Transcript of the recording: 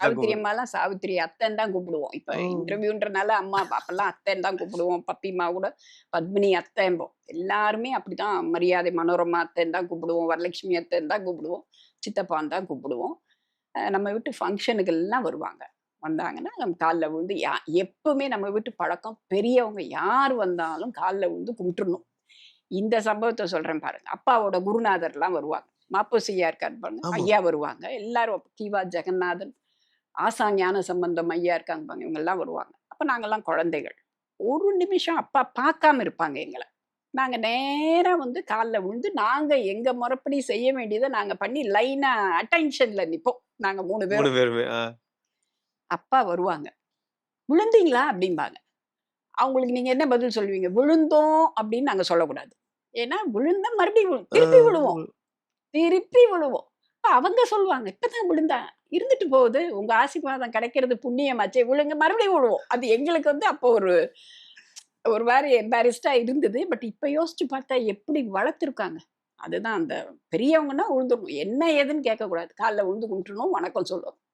சாவித்திரி அம்மாலாம் சாவித்திரி அத்தைன்னு தான் கூப்பிடுவோம். இப்ப. இன்டர்வியூன்றனால அம்மா அப்பெல்லாம் அத்தைன்னு தான் கூப்பிடுவோம். பப்பிமா கூட பத்மினி அத்தைம்போம் எல்லாருமே அப்படிதான். மரியாதை மனோரமா அத்தைன்னு தான் கூப்பிடுவோம். வரலட்சுமி அத்தைன்னு தான் கூப்பிடுவோம். சித்தப்பான்னு தான் கூப்பிடுவோம். நம்ம வீட்டு ஃபங்க்ஷனுக்கு எல்லாம் வருவாங்க. வந்தாங்கன்னா நம்ம காலில் விழுந்து யா எப்பவுமே நம்ம வீட்டு பழக்கம் பெரியவங்க யார் வந்தாலும் காலில் விழுந்து கும்பிட்டுறணும். இந்த சம்பவத்தை சொல்றேன் பாருங்க. அப்பாவோட குருநாதர்லாம் வருவாங்க. மாப்போசியா இருக்காரு பாருங்க. ஐயா வருவாங்க. எல்லாரும் கீவா ஜெகநாதன் ஆசா ஞான சம்பந்தம் ஐயா இருக்காங்க பாருங்க இவங்க எல்லாம் வருவாங்க. அப்ப நாங்கெல்லாம் குழந்தைகள். ஒரு நிமிஷம் அப்பா பார்க்காம இருப்பாங்க எங்களை. நாங்க நேரா வந்து காலில் விழுந்து நாங்க எங்க முறைப்படி செய்ய வேண்டியதை நாங்க பண்ணி லைனா அட்டென்ஷன்ல நிப்போம். நாங்க மூணு ஆ. அப்பா வருவாங்க. விழுந்தீங்களா? அப்படிம்பாங்க. அவங்களுக்கு நீங்க என்ன பதில் சொல்லுவீங்க? விழுந்தோம் அப்படின்னு நாங்க சொல்லக்கூடாது. ஏன்னா விழுந்தா மறுபடியும் விழு- திருப்பி விழுவோம். திருப்பி விழுவோம். அவங்க சொல்லுவாங்க. இப்பதான் விழுந்தா. இருந்துட்டு போகுது. உங்க ஆசீர்வாதம் கிடைக்கிறது புண்ணியமாச்சே. விழுங்க மறுபடியும் விழுவோம். அது எங்களுக்கு வந்து அப்போ ஒரு ஒரு மாதிரி எம்பாரிஸ்டா இருந்தது. பட் இப்ப யோசிச்சு பார்த்தா எப்படி வளர்த்துருக்காங்க. அதுதான் அந்த பெரியவங்கன்னா உழுந்துடணும். என்ன ஏதுன்னு கேட்கக்கூடாது. காலைல விழுந்து கும்பிட்டுணும் வணக்கம் சொல்லணும்